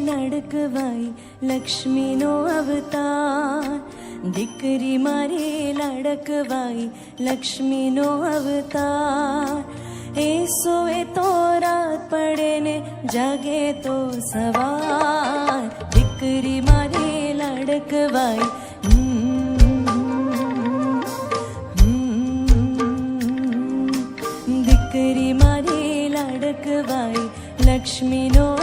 माडकवाै लक्ष्मी नो अवतार। दिकरी मरे लडकवाई लक्ष्मी नो अवतार। ए सोए तो रात पड़े ने जागे तो सवार। दिकरी मरे अवता दीकरिकरी माडकीकरी माडकवाै लक्ष्मी नो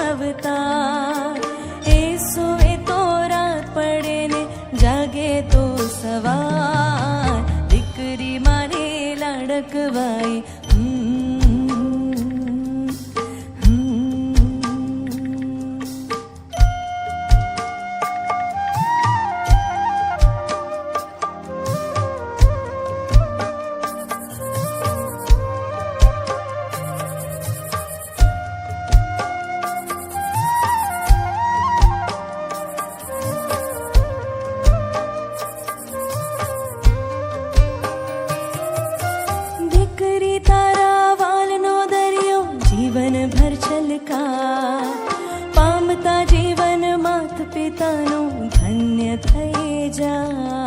அடக்குவாய் છલકા પામતા જીવન માત પિતાનું ધન્ય થઈ દીકરી